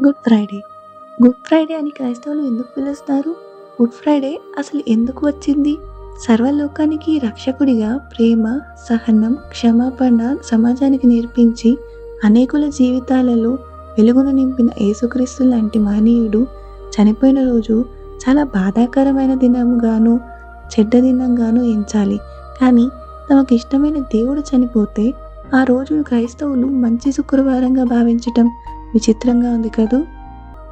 Good Friday good Friday అని క్రైస్తవులు ఎందుకు పిలుస్తారు? గుడ్ ఫ్రైడే అసలు ఎందుకు వచ్చింది? సర్వలోకానికి రక్షకుడిగా ప్రేమ సహనం క్షమాపణ సమాజానికి నేర్పించి అనేకుల జీవితాలలో వెలుగును నింపిన యేసుక్రీస్తు లాంటి మహనీయుడు చనిపోయిన రోజు చాలా బాధాకరమైన దినంగాను చెడ్డ దినంగాను ఎంచాలి. కానీ తమకు ఇష్టమైన దేవుడు చనిపోతే ఆ రోజు క్రైస్తవులు మంచి శుక్రవారంగా భావించటం విచిత్రంగా ఉంది కదూ?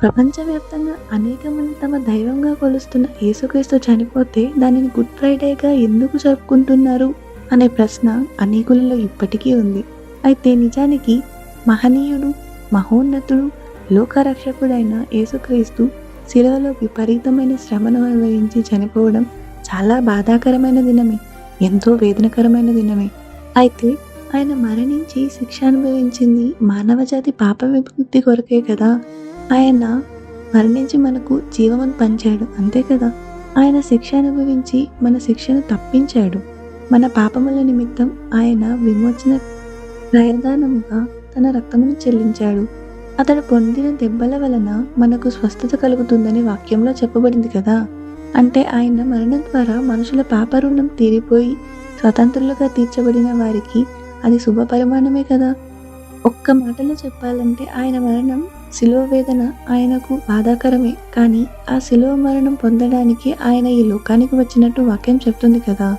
ప్రపంచవ్యాప్తంగా అనేక మంది తమ దైవంగా కొలుస్తున్న యేసుక్రీస్తు చనిపోతే దానిని గుడ్ ఫ్రైడేగా ఎందుకు జరుపుకుంటున్నారు? అనే ప్రశ్న అనేకులలో ఇప్పటికీ ఉంది. అయితే నిజానికి మహనీయుడు మహోన్నతుడు లోకరక్షకుడైన యేసుక్రీస్తు శిలవలో విపరీతమైన శ్రమను అనుభవించి చనిపోవడం చాలా బాధాకరమైన దినమే ఎంతో వేదనకరమైన దినమే. అయితే ఆయన మరణించి శిక్ష అనుభవించింది మానవజాతి పాప విముక్తి కొరకే కదా. ఆయన మరణించి మనకు జీవమును పంచాడు. అంతే కదా. ఆయన శిక్ష అనుభవించి మన శిక్షను తప్పించాడు. మన పాపముల నిమిత్తం ఆయన విమోచన ప్రయదానముగా తన రక్తమును చెల్లించాడు. అతడు పొందిన దెబ్బల వలన మనకు స్వస్థత కలుగుతుందని వాక్యంలో చెప్పబడింది కదా. అంటే ఆయన మరణం ద్వారా మనుషుల పాప రుణం తీరిపోయి స్వతంత్రులుగా తీర్చబడిన వారికి అది శుభ పరిమాణమే కదా. ఒక్క మాటలో చెప్పాలంటే ఆయన మరణం శిలువ వేదన ఆయనకు బాధాకరమే. కానీ ఆ శిలువ మరణం పొందడానికి ఆయన ఈ లోకానికి వచ్చినట్టు వాక్యం చెప్తుంది కదా.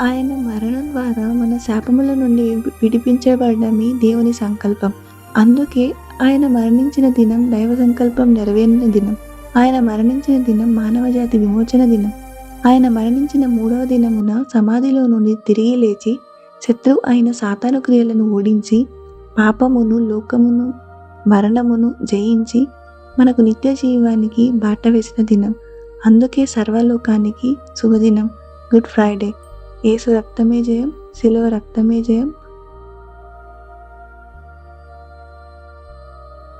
ఆయన మరణం ద్వారా మన శాపముల నుండి విడిపించబడమే దేవుని సంకల్పం. అందుకే ఆయన మరణించిన దినం దైవ సంకల్పం నెరవేరిన దినం. ఆయన మరణించిన దినం మానవజాతి విమోచన దినం. ఆయన మరణించిన మూడవ దినమున సమాధిలో నుండి తిరిగి లేచి శత్రువు అయిన సాతాను క్రియలను ఓడించి పాపమును లోకమును మరణమును జయించి మనకు నిత్య జీవానికి బాట వేసిన దినం. అందుకే సర్వలోకానికి శుభదినం. Good Friday. ఏసు రక్తమే జయం శిలువ రక్తమే జయం.